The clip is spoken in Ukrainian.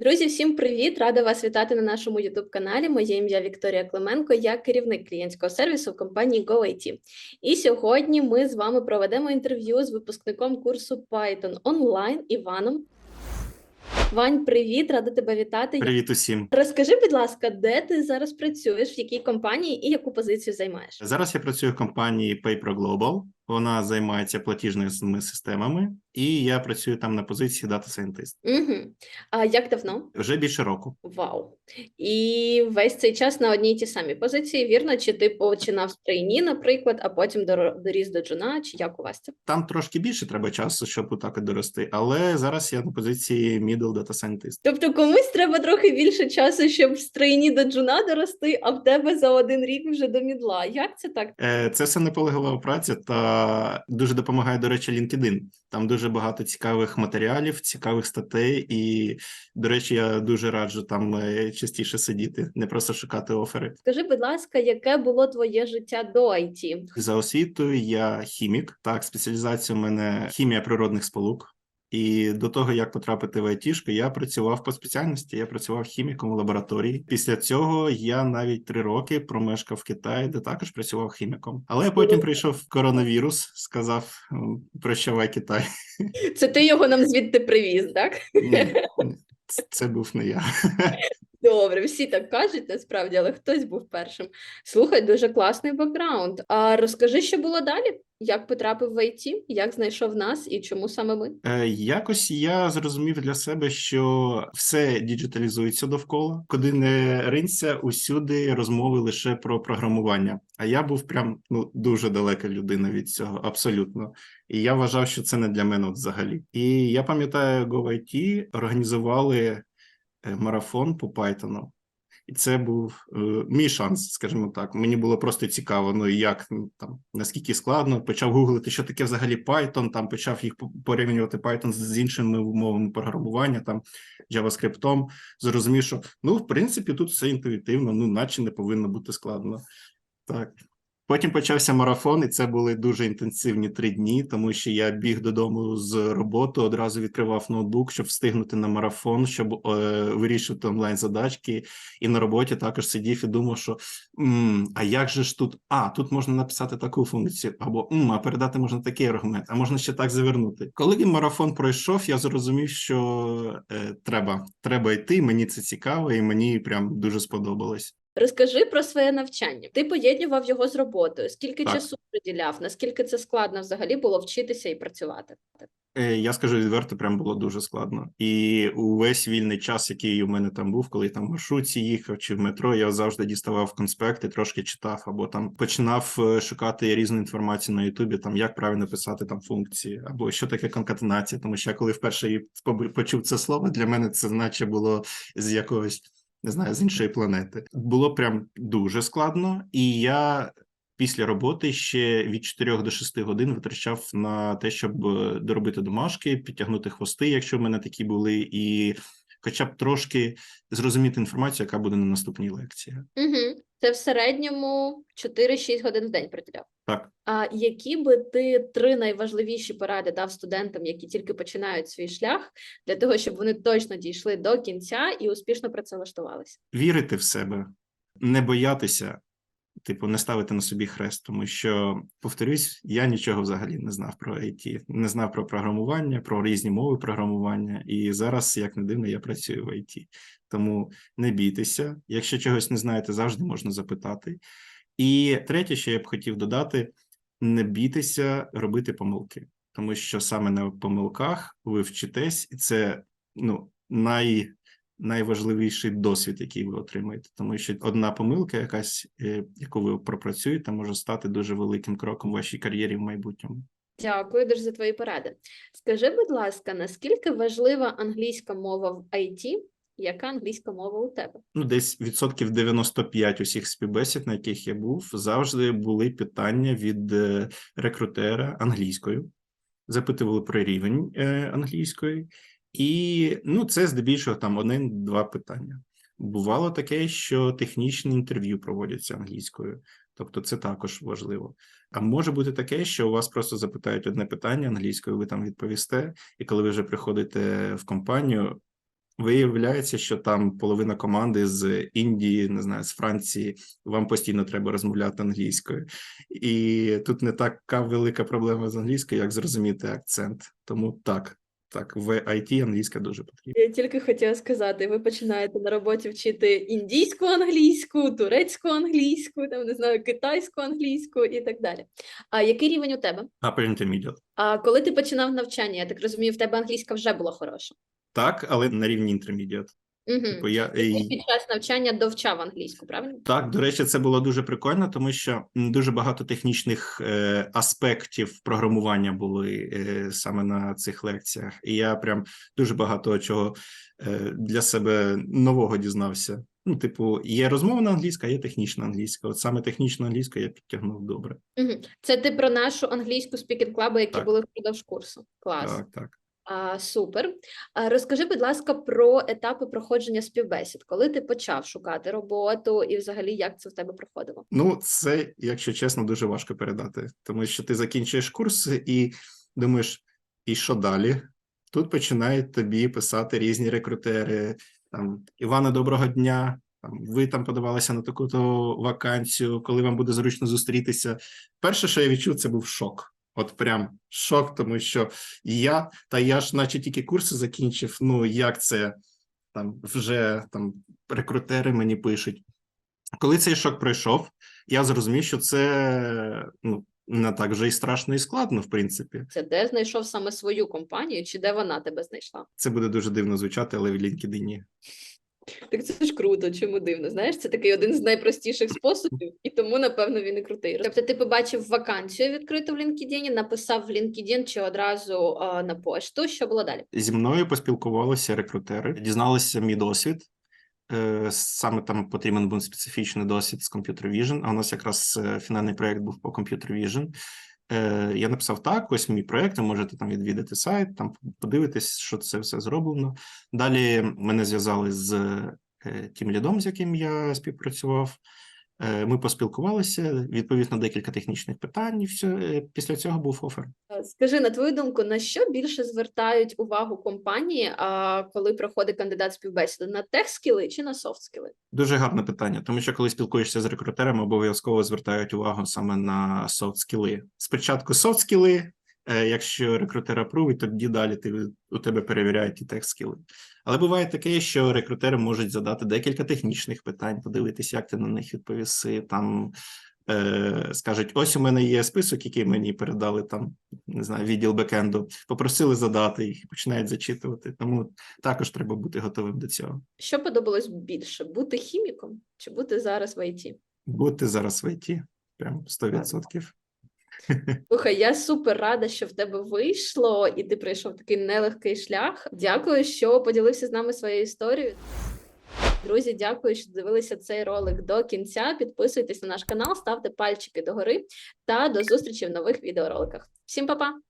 Друзі, всім привіт! Рада вас вітати на нашому youtube каналі. Моє ім'я Вікторія Клименко, я керівник клієнтського сервісу в компанії GoIT. І сьогодні ми з вами проведемо інтерв'ю з випускником курсу Python онлайн Іваном. Вань, привіт, рада тебе вітати. Привіт усім. Розкажи, будь ласка, де ти зараз працюєш, в якій компанії і яку позицію займаєш? Зараз я працюю в компанії PayPro Global. Вона займається платіжними системами, і я працюю там на позиції Data Scientist. Угу. А як давно? Вже більше року. Вау. І весь цей час на одній ті самі позиції, вірно? Чи ти починав з трейні, наприклад, а потім дор- доріс до джуна, чи як у вас це? Там трошки більше треба часу, щоб отак от дорости. Але зараз я на позиції Middle Data Scientist. Тобто комусь треба трохи більше часу, щоб з трейні до джуна дорости, а в тебе за один рік вже до мідла. Як це так? Е, Це все наполеглива праця та дуже допомагає, до речі, LinkedIn. Там дуже багато цікавих матеріалів, цікавих статей, і, до речі, я дуже раджу там е, частіше сидіти, не просто шукати офери. Скажи, будь ласка, яке було твоє життя до IT? За освітою я хімік. Так, спеціалізація у мене хімія природних сполук. І до того, як потрапити в айтішку, я працював по спеціальності. Я працював хіміком в лабораторії. Після цього я навіть три роки промешкав в Китаї, де також працював хіміком. Але потім прийшов коронавірус, сказав прощавай Китай. Це ти його нам звідти привіз, так? Ні, це був не я. Добре, всі так кажуть насправді, але хтось був першим. Слухай, дуже класний бекграунд. А розкажи, що було далі? Як потрапив в IT, як знайшов нас і чому саме ми? Е, Якось я зрозумів для себе, що все діджиталізується довкола, куди не ринься, усюди розмови лише про програмування. А я був прям ну дуже далека людина від цього, абсолютно. І я вважав, що це не для мене взагалі. І я пам'ятаю, GoIT організували марафон по Python. І це був е, мій шанс, скажімо так. Мені було просто цікаво, ну як там наскільки складно. Почав гуглити, що таке взагалі Python. Там почав їх порівнювати Python з- іншими мовами програмування, там JavaScript. Зрозумів, що ну, в принципі, тут все інтуїтивно, ну, наче не повинно бути складно. Так. Потім почався марафон, і це були дуже інтенсивні три дні, тому що я біг додому з роботи, одразу відкривав ноутбук, щоб встигнути на марафон, щоб е, вирішувати онлайн задачки. І на роботі також сидів і думав, що а як же ж тут? А, тут можна написати таку функцію, або а передати можна такий аргумент, а можна ще так завернути. Коли марафон пройшов, я зрозумів, що е, треба, треба йти. Мені це цікаво, і мені прям дуже сподобалось. Розкажи про своє навчання. Ти поєднував його з роботою. Скільки Так. часу приділяв? Наскільки це складно взагалі було вчитися і працювати? Е, Я скажу відверто, прям було дуже складно. І увесь вільний час, який у мене там був, коли я там в маршрутці їхав чи в метро, я завжди діставав конспекти, трошки читав, або там починав е, шукати різну інформацію на Ютубі, там як правильно писати там функції, або що таке конкатенація. Тому що я коли вперше почув це слово, для мене це наче було з якогось. Не знаю, з іншої планети було прям дуже складно, і я після роботи ще від 4 до 6 годин витрачав на те, щоб е, доробити домашки, підтягнути хвости, якщо в мене такі були, і хоча б трошки зрозуміти інформацію, яка буде на наступній лекції. Угу. Це в середньому 4-6 годин в день приділяв. Так. А які би ти три найважливіші поради дав студентам, які тільки починають свій шлях, для того, щоб вони точно дійшли до кінця і успішно працевлаштувалися? Вірити в себе, не боятися, типу, не ставити на собі хрест, тому що, повторюсь, я нічого взагалі не знав про IT, не знав про програмування, про різні мови програмування. І зараз, як не дивно, я працюю в IT. Тому не бійтеся. Якщо чогось не знаєте, завжди можна запитати. І третє, що я б хотів додати: не бійтеся робити помилки, тому що саме на помилках ви вчитесь, і це ну най найважливіший досвід, який ви отримаєте, тому що одна помилка, якась, е, яку ви пропрацюєте, може стати дуже великим кроком в вашій кар'єрі в майбутньому. Дякую дуже за твої поради. Скажи, будь ласка, наскільки важлива англійська мова в IT? Яка англійська мова у тебе? Ну, десь відсотків 95 усіх співбесід, на яких я був, завжди були питання від е, рекрутера англійською, запитували про рівень е, англійської, і ну, це здебільшого там один-два питання. Бувало таке, що технічні інтерв'ю проводяться англійською, тобто це також важливо. А може бути таке, що у вас просто запитають одне питання англійською, ви там відповісте, і коли ви вже приходите в компанію, Виявляється, що там половина команди з Індії, не знаю, з Франції. Вам постійно треба розмовляти англійською, і тут не така велика проблема з англійською, як зрозуміти акцент. Тому так, так, в IT англійська дуже потрібна. Я тільки хотіла сказати, ви починаєте на роботі вчити індійську англійську, турецьку англійську, там не знаю, китайську англійську і так далі. А який рівень у тебе? Upper intermediate. А коли ти починав навчання, я так розумію, в тебе англійська вже була хороша. Так, але на рівні intermediate. Угу. Типу, я, і- під час навчання довчав англійську, правильно? Так, до речі, це було дуже прикольно, тому що дуже багато технічних е, аспектів програмування були е, саме на цих лекціях, і я прям дуже багато чого е, для себе нового дізнався. Ну, типу, є розмовна англійська, є технічна англійська. От саме технічну англійську я підтягнув добре. Угу. Це ти про нашу англійську спікінг клабу, які Так. були впродовж курсу. Клас. Так, так. А, супер. А, розкажи, будь ласка, про етапи проходження співбесід, коли ти почав шукати роботу, і взагалі як це в тебе проходило? Ну, це, якщо чесно, дуже важко передати, тому що ти закінчуєш курси і думаєш, і що далі? Тут починають тобі писати різні рекрутери. Там Іване, доброго дня. Там ви там подавалися на таку-то вакансію, коли вам буде зручно зустрітися. Перше, що я відчув, це був шок. От прям шок, тому що я, та я ж, наче тільки курси закінчив. Ну як це там вже там рекрутери мені пишуть. Коли цей шок пройшов, я зрозумів, що це ну не так вже і страшно і складно, в принципі. Це де знайшов саме свою компанію, чи де вона тебе знайшла? Це буде дуже дивно звучати, але в LinkedIn. Так це ж круто, чому дивно. Знаєш, це такий один з найпростіших способів, і тому, напевно, він і крутий. Тобто, ти побачив вакансію відкриту в LinkedIn, написав в LinkedIn чи одразу а, на пошту. Що було далі? Зі мною поспілкувалися рекрутери, дізналися мій досвід. Е, Саме там потрібен був специфічний досвід з Computer Vision, а у нас якраз е, фінальний проєкт був по Computer Vision. Е, Я написав так: ось мій проєкт, ви можете там відвідати сайт, там подивитись, що це все зроблено. Далі мене зв'язали з е, тим лідом, з яким я співпрацював. Е, Ми поспілкувалися, відповів на декілька технічних питань, і все, після цього був офер. Е, Скажи, на твою думку, на що більше звертають увагу компанії, коли проходить кандидат співбесіди? На тех-скіли чи на софт-скіли? Дуже гарне питання, тому що коли спілкуєшся з рекрутерами, обов'язково звертають увагу саме на софт скіли. Спочатку софт скіли, е, якщо рекрутер апрувить, тоді далі ти у тебе перевіряють і тех скіли. Але буває таке, що рекрутери можуть задати декілька технічних питань, подивитися, як ти на них відповіси. Там е, скажуть: ось у мене є список, який мені передали там, не знаю, відділ бекенду. Попросили задати їх починають зачитувати. Тому також треба бути готовим до цього. Що подобалось більше: бути хіміком чи бути зараз в ІТ? Бути зараз в ІТ, прям 100%. Слухай, я супер рада, що в тебе вийшло, і ти пройшов такий нелегкий шлях. Дякую, що поділився з нами своєю історією. Друзі, дякую, що дивилися цей ролик до кінця. Підписуйтесь на наш канал, ставте пальчики догори та до зустрічі в нових відеороликах. Всім па-па!